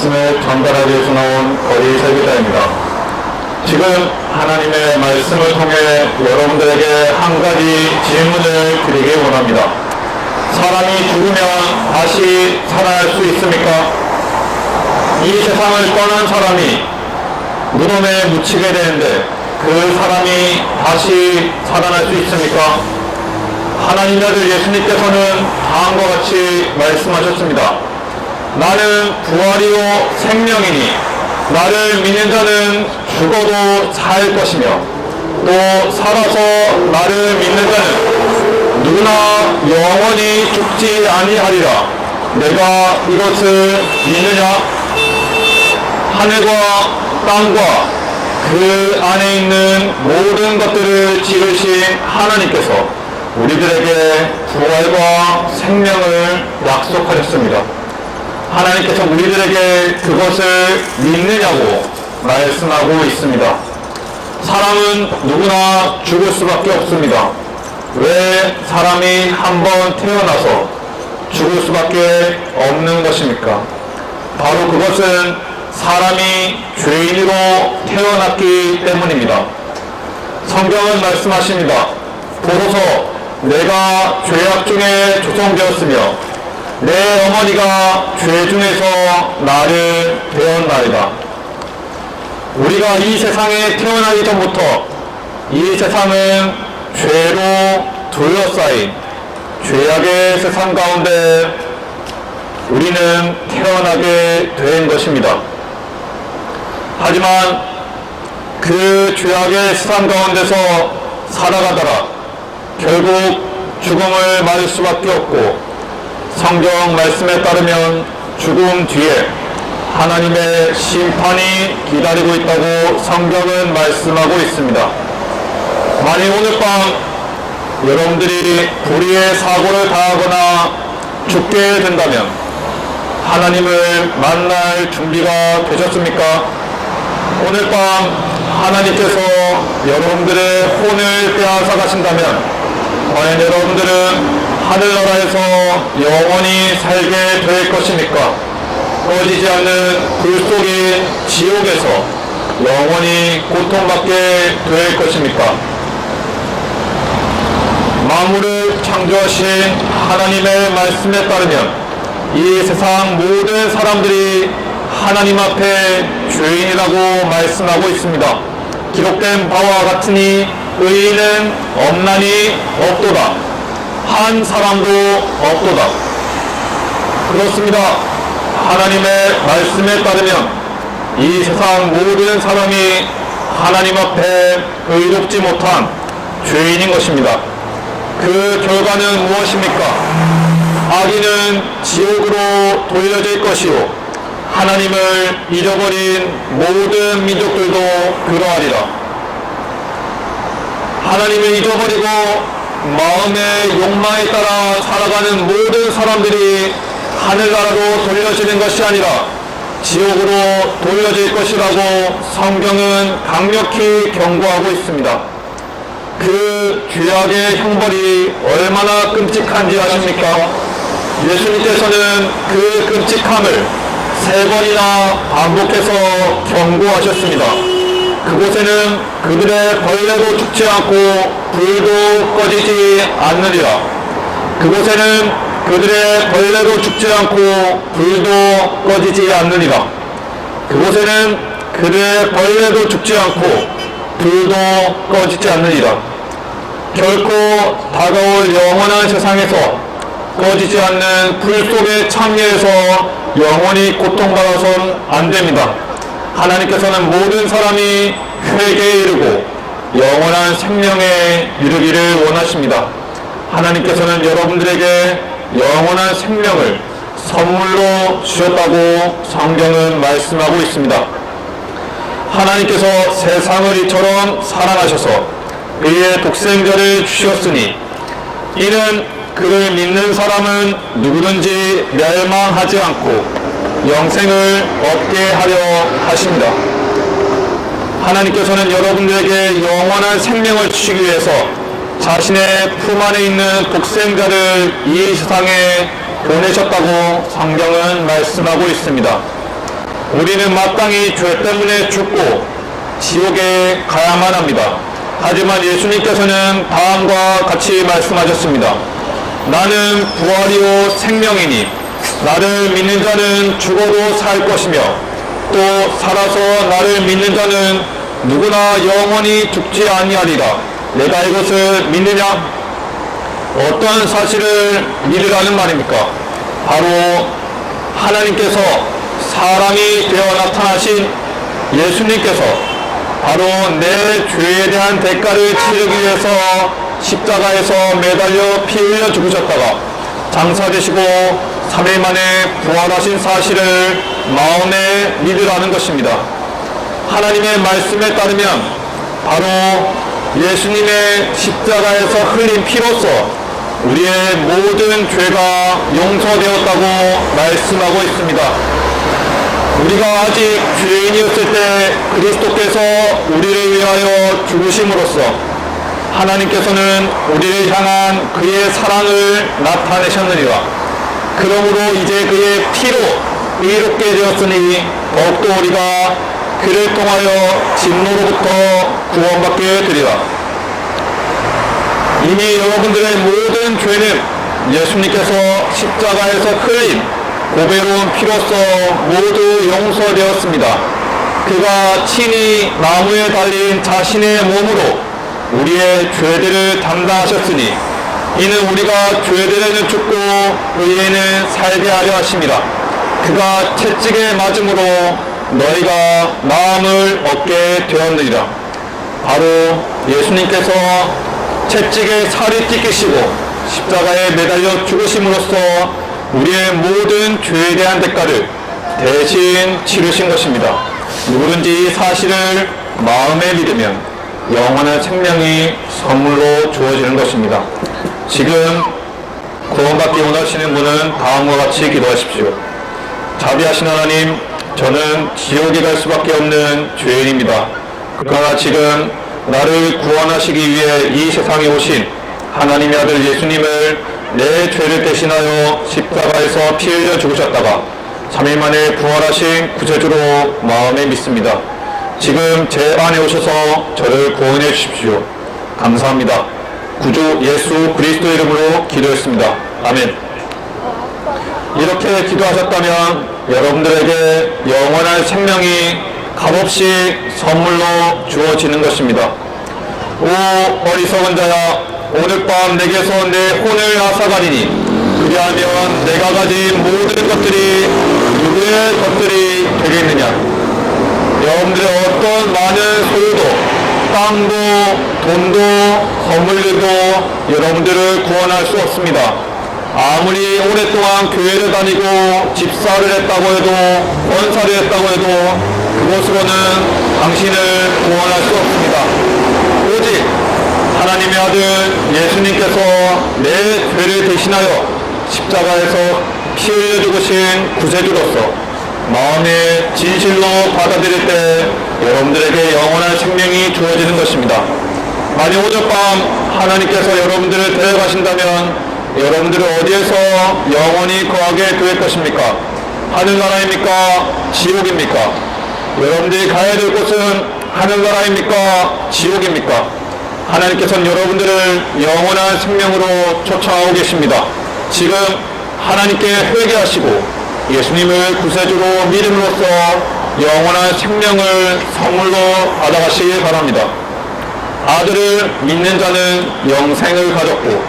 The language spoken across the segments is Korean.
말씀을 전달하기 위해서 나온 거리 설교자입니다. 지금 하나님의 말씀을 통해 여러분들에게 한 가지 질문을 드리기 원합니다. 사람이 죽으면 다시 살아날 수 있습니까? 이 세상을 떠난 사람이 무덤에 묻히게 되는데 그 사람이 다시 살아날 수 있습니까? 하나님 아들 예수님께서는 다음과 같이 말씀하셨습니다. 나는 부활이요 생명이니 나를 믿는 자는 죽어도 살 것이며 또 살아서 나를 믿는 자는 누구나 영원히 죽지 아니하리라. 내가 이것을 믿느냐? 하늘과 땅과 그 안에 있는 모든 것들을 지으신 하나님께서 우리들에게 부활과 생명을 약속하셨습니다. 하나님께서 우리들에게 그것을 믿느냐고 말씀하고 있습니다. 사람은 누구나 죽을 수밖에 없습니다. 왜 사람이 한 번 태어나서 죽을 수밖에 없는 것입니까? 바로 그것은 사람이 죄인으로 태어났기 때문입니다. 성경은 말씀하십니다. 보소서 내가 죄악 중에 조성되었으며 내 어머니가 죄 중에서 나를 배웠나이다. 우리가 이 세상에 태어나기 전부터 이 세상은 죄로 둘러싸인 죄악의 세상 가운데 우리는 태어나게 된 것입니다. 하지만 그 죄악의 세상 가운데서 살아가다가 결국 죽음을 맞을 수밖에 없고 성경 말씀에 따르면 죽음 뒤에 하나님의 심판이 기다리고 있다고 성경은 말씀하고 있습니다. 만일 오늘 밤 여러분들이 불의의 사고를 당하거나 죽게 된다면 하나님을 만날 준비가 되셨습니까? 오늘 밤 하나님께서 여러분들의 혼을 빼앗아 가신다면 과연 여러분들은 하늘나라에서 영원히 살게 될 것입니까? 꺼지지 않는 불 속인 지옥에서 영원히 고통받게 될 것입니까? 만물을 창조하신 하나님의 말씀에 따르면 이 세상 모든 사람들이 하나님 앞에 죄인이라고 말씀하고 있습니다. 기록된 바와 같으니 의인은 없나니 없도다. 한 사람도 없도다. 그렇습니다. 하나님의 말씀에 따르면 이 세상 모든 사람이 하나님 앞에 의롭지 못한 죄인인 것입니다. 그 결과는 무엇입니까? 악인은 지옥으로 돌려질 것이요. 하나님을 잊어버린 모든 민족들도 그러하리라. 하나님을 잊어버리고 마음의 욕망에 따라 살아가는 모든 사람들이 하늘나라로 돌려지는 것이 아니라 지옥으로 돌려질 것이라고 성경은 강력히 경고하고 있습니다. 그 죄악의 형벌이 얼마나 끔찍한지 아십니까? 예수님께서는 그 끔찍함을 세 번이나 반복해서 경고하셨습니다. 그곳에는 그들의 벌레도 죽지 않고 불도 꺼지지 않느리라. 그곳에는 그들의 벌레도 죽지 않고 불도 꺼지지 않느니라. 그곳에는 그들의 벌레도 죽지 않고 불도 꺼지지 않느니라. 결코 다가올 영원한 세상에서 꺼지지 않는 불 속의 참여에서 영원히 고통받아선 안 됩니다. 하나님께서는 모든 사람이 회개에 이르고 영원한 생명에 이르기를 원하십니다. 하나님께서는 여러분들에게 영원한 생명을 선물로 주셨다고 성경은 말씀하고 있습니다. 하나님께서 세상을 이처럼 사랑하셔서 그의 독생자를 주셨으니 이는 그를 믿는 사람은 누구든지 멸망하지 않고 영생을 얻게 하려 하십니다. 하나님께서는 여러분들에게 영원한 생명을 주시기 위해서 자신의 품 안에 있는 독생자를 이 세상에 보내셨다고 성경은 말씀하고 있습니다. 우리는 마땅히 죄 때문에 죽고 지옥에 가야만 합니다. 하지만 예수님께서는 다음과 같이 말씀하셨습니다. 나는 부활이요 생명이니 나를 믿는 자는 죽어도 살 것이며 또 살아서 나를 믿는 자는 누구나 영원히 죽지 아니하리라. 내가 이것을 믿느냐? 어떤 사실을 믿으라는 말입니까? 바로 하나님께서 사람이 되어 나타나신 예수님께서 바로 내 죄에 대한 대가를 치르기 위해서 십자가에서 매달려 피 흘려 죽으셨다가 장사되시고 3일 만에 부활하신 사실을 마음에 믿으라는 것입니다. 하나님의 말씀에 따르면 바로 예수님의 십자가에서 흘린 피로써 우리의 모든 죄가 용서되었다고 말씀하고 있습니다. 우리가 아직 죄인이었을 때 그리스도께서 우리를 위하여 죽으심으로써 하나님께서는 우리를 향한 그의 사랑을 나타내셨느니라. 그러므로 이제 그의 피로 의롭게 되었으니 더욱더 우리가 그를 통하여 진노로부터 구원받게 되리라. 이미 여러분들의 모든 죄는 예수님께서 십자가에서 흘린 고배로운 피로써 모두 용서되었습니다. 그가 친히 나무에 달린 자신의 몸으로 우리의 죄들을 담당하셨으니 이는 우리가 죄들에는 죽고 의에는 살게 하려 하심이라. 그가 채찍에 맞음으로 너희가 마음을 얻게 되었느니라. 바로 예수님께서 채찍에 살이 찢기시고 십자가에 매달려 죽으심으로써 우리의 모든 죄에 대한 대가를 대신 치르신 것입니다. 누구든지 이 사실을 마음에 믿으면 영원한 생명이 선물로 주어지는 것입니다. 지금 구원받기 원하시는 분은 다음과 같이 기도하십시오. 자비하신 하나님, 저는 지옥에 갈 수밖에 없는 죄인입니다. 그러나 지금 나를 구원하시기 위해 이 세상에 오신 하나님의 아들 예수님을 내 죄를 대신하여 십자가에서 피 흘려 죽으셨다가 3일 만에 부활하신 구세주로 마음에 믿습니다. 지금 제 안에 오셔서 저를 구원해 주십시오. 감사합니다. 구주 예수 그리스도 이름으로 기도했습니다. 아멘. 이렇게 기도하셨다면 여러분들에게 영원한 생명이 값없이 선물로 주어지는 것입니다. 오 어리석은 자야 오늘 밤 내게서 내 혼을 앗아가리니 그리하면 내가 가진 모든 것들이 누구의 것들이 되겠느냐 여러분들의 어떤 많은 소유도 땅도 돈도 건물들도 여러분들을 구원할 수 없습니다. 아무리 오랫동안 교회를 다니고 집사를 했다고 해도 권사를 했다고 해도 그것으로는 당신을 구원할 수 없습니다. 오직 하나님의 아들 예수님께서 내 죄를 대신하여 십자가에서 피 흘려 죽으신 구세주로서 마음에 진실로 받아들일 때 여러분들에게 영원한 생명이 주어지는 것입니다. 만약 오죽밤 하나님께서 여러분들을 데려가신다면 여러분들은 어디에서 영원히 거하게 될 것입니까? 하늘나라입니까? 지옥입니까? 여러분들이 가야 될 곳은 하늘나라입니까? 지옥입니까? 하나님께서는 여러분들을 영원한 생명으로 쫓아오고 계십니다. 지금 하나님께 회개하시고 예수님을 구세주로 믿음으로써 영원한 생명을 선물로 받아가시기 바랍니다. 아들을 믿는 자는 영생을 가졌고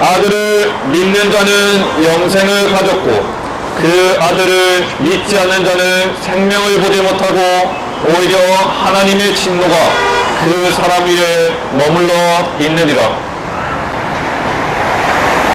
아들을 믿는 자는 영생을 가졌고 그 아들을 믿지 않는 자는 생명을 보지 못하고 오히려 하나님의 진노가 그 사람 위에 머물러 있느니라.